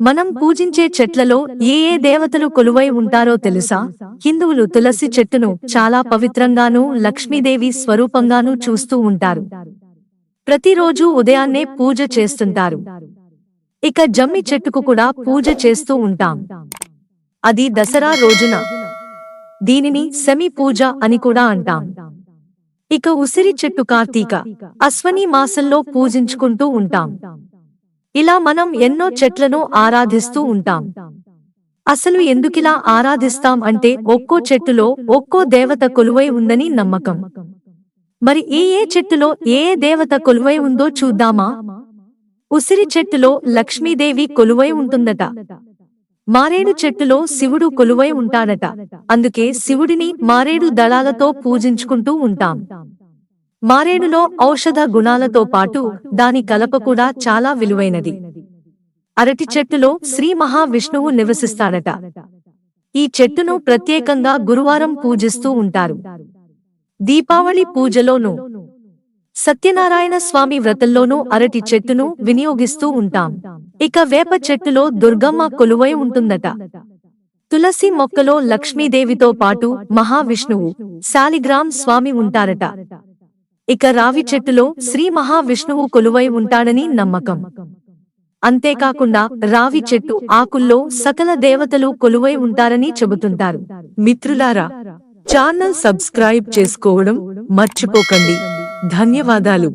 మనం పూజించే చెట్లలో ఏ ఏ దేవతలు కొలువై ఉంటారో తెలుసా? హిందువులు తులసి చెట్టును చాలా పవిత్రంగానూ లక్ష్మీదేవి స్వరూపంగానూ చూస్తూ ఉంటారు. ప్రతిరోజు ఉదయాన్నే పూజ చేస్తుంటారు. ఇక జమ్మి చెట్టుకు కూడా పూజ చేస్తూ ఉంటాం. అది దసరా రోజున. దీనిని సెమి పూజ అని కూడా అంటాం. ఇక ఉసిరి చెట్టు కార్తీక. అశ్వని మాసంలో పూజించుకుంటూ ఉంటాం. ఇలా మనం ఎన్నో చెట్లను ఆరాధిస్తూ ఉంటాం. అసలు ఎందుకిలా ఆరాధిస్తాం అంటే ఒక్కో చెట్టులో ఒక్కో దేవత కొలువై ఉందని నమ్మకం. మరి ఏ ఏ చెట్టులో ఏ ఏ దేవత కొలువై ఉందో చూద్దామా? ఉసిరి చెట్టులో లక్ష్మీదేవి కొలువై ఉంటుందట. మారేడు చెట్టులో శివుడు కొలువై ఉంటాడట. అందుకే శివుడిని మారేడు దళాలతో పూజించుకుంటూ ఉంటాం. మారేడులో ఔషధ గుణాలతో పాటు దాని కలప కూడా చాలా విలువైనది. అరటి చెట్టులో శ్రీ మహావిష్ణువు నివసిస్తాడట. ఈ చెట్టును ప్రత్యేకంగా గురువారం పూజిస్తూ ఉంటారు. దీపావళి పూజలోనూ సత్యనారాయణ స్వామి వ్రతంలోనూ అరటి చెట్టును వినియోగిస్తూ ఉంటాం. ఇక వేప చెట్టులో దుర్గమ్మ కొలువై ఉంటుందట. తులసి మొక్కలో లక్ష్మీదేవితో పాటు మహావిష్ణువు శాలిగ్రామ్ స్వామి ఉంటారట. ఇక రావి చెట్టులో శ్రీ మహావిష్ణువు కొలువై ఉంటాడని నమ్మకం. అంతేకాకుండా రావి చెట్టు ఆకుల్లో సకల దేవతలు కొలువై ఉంటారని చెబుతుంటారు. మిత్రులారా ఛానల్ సబ్స్క్రైబ్ చేసుకోవడం మర్చిపోకండి. ధన్యవాదాలు.